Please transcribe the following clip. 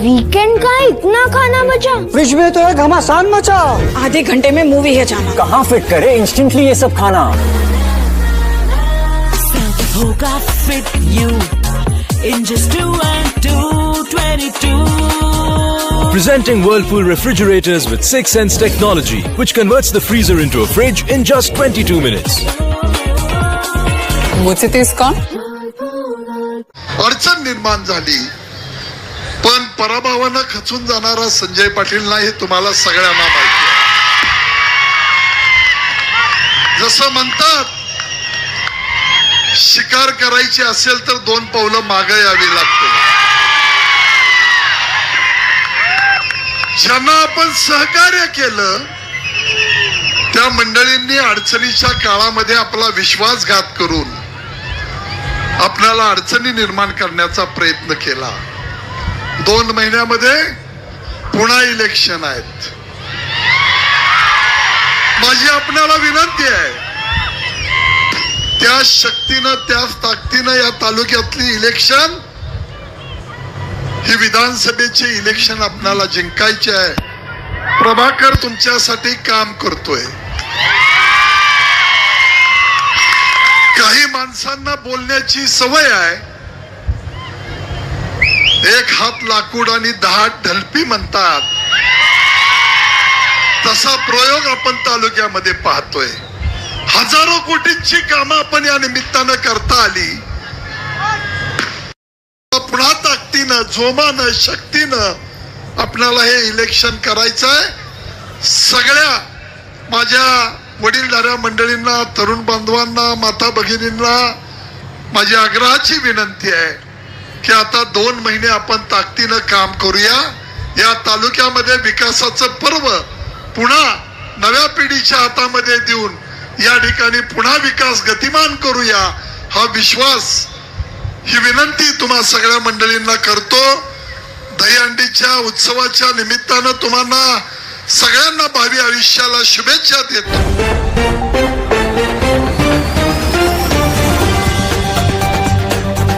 इतना खाना बचा फ्रिज में तो है घमासान मचा आधे घंटे में मूवी है जाना कहाँ फिट करे इंस्टेंटली ये सब खाना होगा fit you in just two and two, 22. Presenting Whirlpool refrigerators with 6 Sense technology, which converts the freezer into a fridge in just 22 minutes. मुझसे तो इसका अडचण निर्माण झाली पराभवानं खचून जाणारा संजय पाटील नाही हे तुम्हाला सगळ्यांना माहिती आहे. जसं म्हणतात शिकार करायची असेल तर दोन पावलं मागे यावी लागते. ज्यांना आपण सहकार्य केलं त्या मंडळींनी अडचणीच्या काळामध्ये आपला विश्वासघात करून आपल्याला अडचणी निर्माण करण्याचा प्रयत्न केला. दोन महिन्यामध्ये पुन्हा इलेक्शन आहेत. माझी आपणाला विनंती आहे त्या शक्तीनं त्याच ताकदीनं या तालुक्यातली इलेक्शन ही विधानसभेचे इलेक्शन आपणाला जिंकायचे आहे. प्रभाकर तुमच्यासाठी काम करतोय. काही माणसांना बोलण्याची सवय आहे एक हात लाकूड आणि दहा ढलपी म्हणतात. तसा प्रयोग आपण तालुक्यामध्ये पाहतोय. हजारो कोटींची कामं आपण या निमित्तानं करता आली. पुन्हा ताकदीनं जोमानं शक्तीनं आपल्याला हे इलेक्शन करायचं आहे सगळ्या माझ्या वडीलधाऱ्या मंडळींना तरुण बांधवांना माता भगिनींना माझी आग्रहाची विनंती आहे. की आता दोन महिने आपण ताकदीनं काम करूया. या तालुक्यामध्ये विकासाचं पर्व पुन्हा नव्या पिढीच्या हातामध्ये देऊन या ठिकाणी पुन्हा विकास गतिमान करूया हा विश्वास ही विनंती तुम्हा सगळ्या मंडळींना करतो. दहीहंडीच्या उत्सवाच्या निमित्तानं तुम्हाला सगळ्यांना भावी आयुष्याला शुभेच्छा देतो.